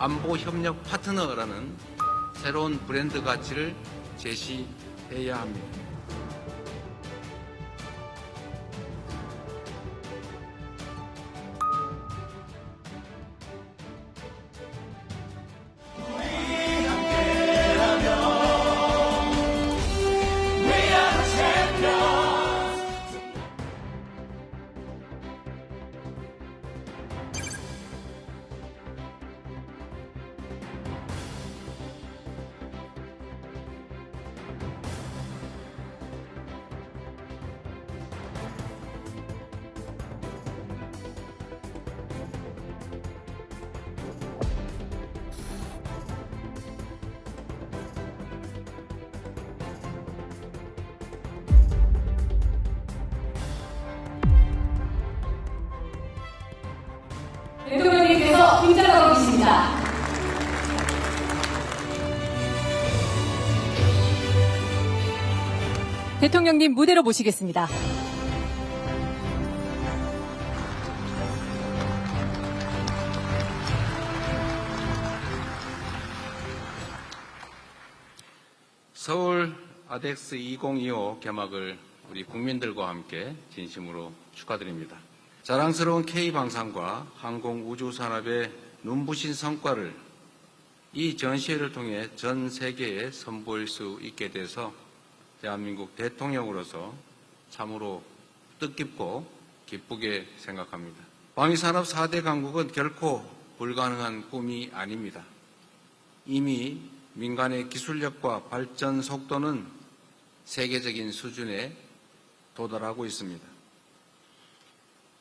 안보 협력 파트너라는 새로운 브랜드 가치를 제시해야 합니다. 대통령님께서 등장하고 계십니다. 대통령님 무대로 모시겠습니다. 서울 아덱스 2025 개막을 우리 국민들과 함께 진심으로 축하드립니다. 자랑스러운 K방산과 항공우주산업의 눈부신 성과를 이 전시회를 통해 전 세계에 선보일 수 있게 돼서 대한민국 대통령으로서 참으로 뜻깊고 기쁘게 생각합니다. 방위산업 4대 강국은 결코 불가능한 꿈이 아닙니다. 이미 민간의 기술력과 발전 속도는 세계적인 수준에 도달하고 있습니다.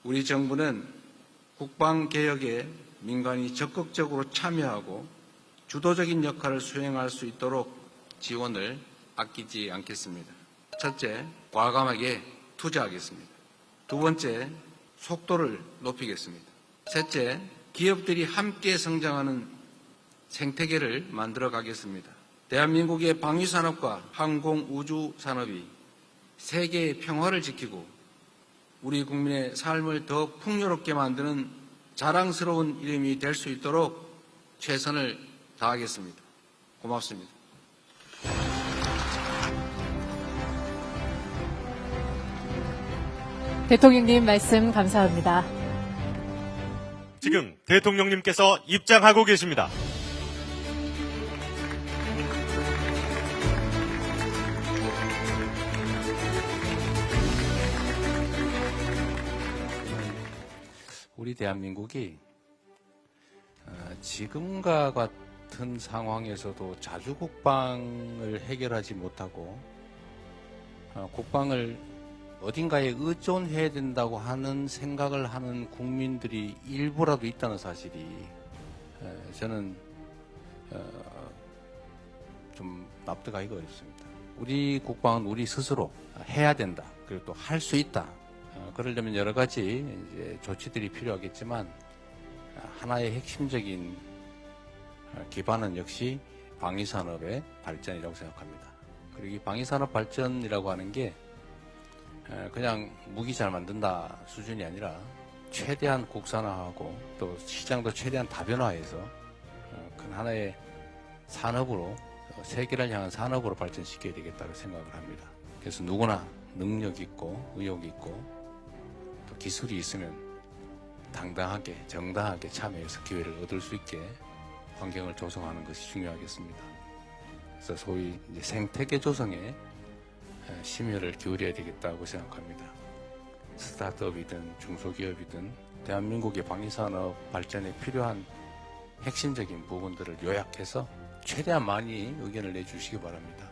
우리 정부는 국방개혁에 민간이 적극적으로 참여하고 주도적인 역할을 수행할 수 있도록 지원을 아끼지 않겠습니다. 첫째, 과감하게 투자하겠습니다. 두 번째, 속도를 높이겠습니다. 셋째, 기업들이 함께 성장하는 생태계를 만들어 가겠습니다. 대한민국의 방위산업과 항공우주산업이 세계의 평화를 지키고 우리 국민의 삶을 더 풍요롭게 만드는 자랑스러운 이름이 될 수 있도록 최선을 다하겠습니다. 고맙습니다. 대통령님 말씀 감사합니다. 지금 대통령님께서 입장하고 계십니다. 우리 대한민국이 어, 지금과 같은 상황에서도 자주 국방을 해결하지 못하고 어, 국방을 어딘가에 의존해야 된다고 하는 생각을 하는 국민들이 일부라도 있다는 사실이 에, 저는 어, 좀 납득하기가 어렵습니다. 우리 국방은 우리 스스로 해야 된다. 그리고 또 할 수 있다. 어, 그러려면 여러 가지 이제 조치들이 필요하겠지만 어, 하나의 핵심적인 어, 기반은 역시 방위산업의 발전이라고 생각합니다. 그리고 이 방위산업 발전이라고 하는 게 에, 그냥 무기 잘 만든다 수준이 아니라 최대한 국산화하고 또 시장도 최대한 다변화해서 어, 큰 하나의 산업으로 어, 세계를 향한 산업으로 발전시켜야 되겠다고 생각을 합니다. 그래서 누구나 능력 있고 의욕 있고 또 기술이 있으면 당당하게 정당하게 참여해서 기회를 얻을 수 있게 환경을 조성하는 것이 중요하겠습니다. 그래서 소위 생태계 조성에 에, 심혈을 기울여야 되겠다고 생각합니다. 스타트업이든 중소기업이든 대한민국의 방위산업 발전에 필요한 핵심적인 부분들을 요약해서 최대한 많이 의견을 내주시기 바랍니다.